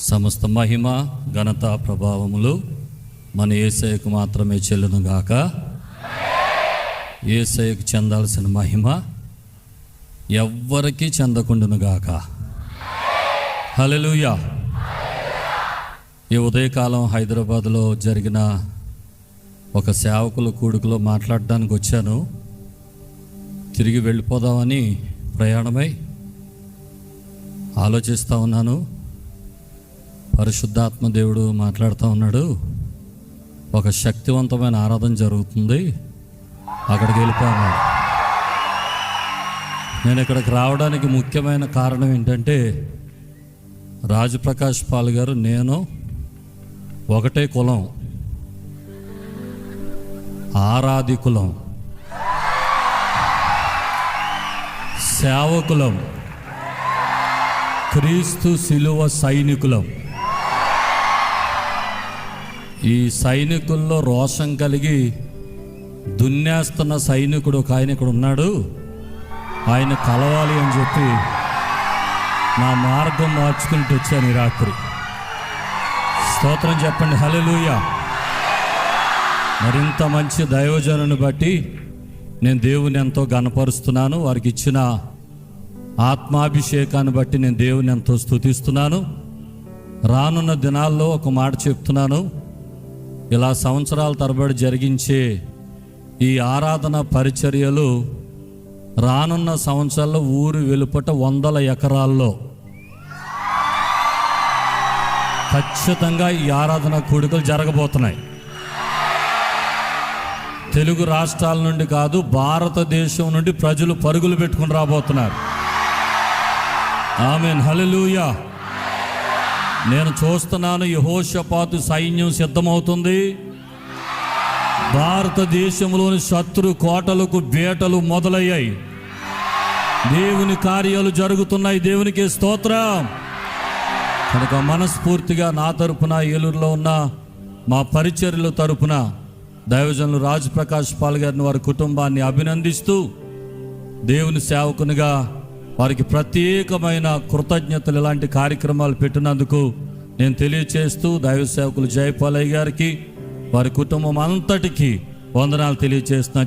సమస్త మహిమ ఘనత ప్రభావములు మన ఏసైకు మాత్రమే చెల్లును గాక. ఏసైకు చెందాల్సిన మహిమ ఎవ్వరికీ చెందకుండును గాక. హల్లెలూయా. ఈ ఉదయకాలం హైదరాబాద్లో జరిగిన ఒక సేవకుల కూడుకులో మాట్లాడడానికి వచ్చాను. తిరిగి వెళ్ళిపోదామని ప్రయాణమై ఆలోచిస్తూ ఉన్నాను. పరిశుద్ధాత్మ దేవుడు మాట్లాడుతూ ఉన్నాడు. ఒక శక్తివంతమైన ఆరాధన జరుగుతుంది. అక్కడికి వెళ్ళిపోయాను నేను ఇక్కడికి రావడానికి ముఖ్యమైన కారణం ఏంటంటే రాజప్రకాష్ పాల్ గారు నేను ఒకటే కులం. ఆరాధి కులం. సేవకులం. క్రీస్తు శిలువ సైనికులం. ఈ సైనికుల్లో రోషం కలిగి దున్నేస్తున్న సైనికుడు ఒక ఆయన ఇక్కడ ఉన్నాడు. ఆయన కలవాలి అని చెప్పి నా మార్గం మార్చుకుంటూ వచ్చాను ఈ రాత్రి. స్తోత్రం చెప్పండి. హల్లెలూయా. మరింత మంచి దైవజనుని బట్టి నేను దేవుని ఎంతో గనపరుస్తున్నాను వారికి ఇచ్చిన ఆత్మాభిషేకాన్ని బట్టి నేను దేవుని ఎంతో స్తుతిస్తున్నాను. రానున్న దినాల్లో ఒక మాట చెప్తున్నాను. ఇలా సంవత్సరాల తరబడి జరిగించే ఈ ఆరాధన పరిచర్యలు రానున్న సంవత్సరాల్లో ఊరు వెలుపట వందల ఎకరాల్లో. ఖచ్చితంగా ఈ ఆరాధన కూడికలు జరగబోతున్నాయి. తెలుగు రాష్ట్రాల నుండి కాదు భారతదేశం నుండి ప్రజలు పరుగులు పెట్టుకుని రాబోతున్నారు. ఆమెన్. హలలుయా నేను చూస్తున్నాను యహోషపాతు సైన్యం సిద్ధమవుతుంది. భారతదేశంలోని శత్రు కోటలకు బేటలు మొదలయ్యాయి. దేవుని కార్యాలు జరుగుతున్నాయి. దేవునికి స్తోత్రం. కనుక మనస్ఫూర్తిగా నా తరపున ఏలూరులో ఉన్న మా పరిచర్యల తరపున దైవజనులు రాజప్రకాష్ పాల్ గారిని వారి కుటుంబాన్ని అభినందిస్తూ దేవుని సేవకునిగా వారికి ప్రత్యేకమైన కృతజ్ఞతలు ఇలాంటి కార్యక్రమాలు పెట్టినందుకు నేను తెలియచేస్తూ దైవ సేవకులు జయపాలయ్య గారికి వారి కుటుంబం అంతటికీ వందనాలు తెలియచేస్తున్నా.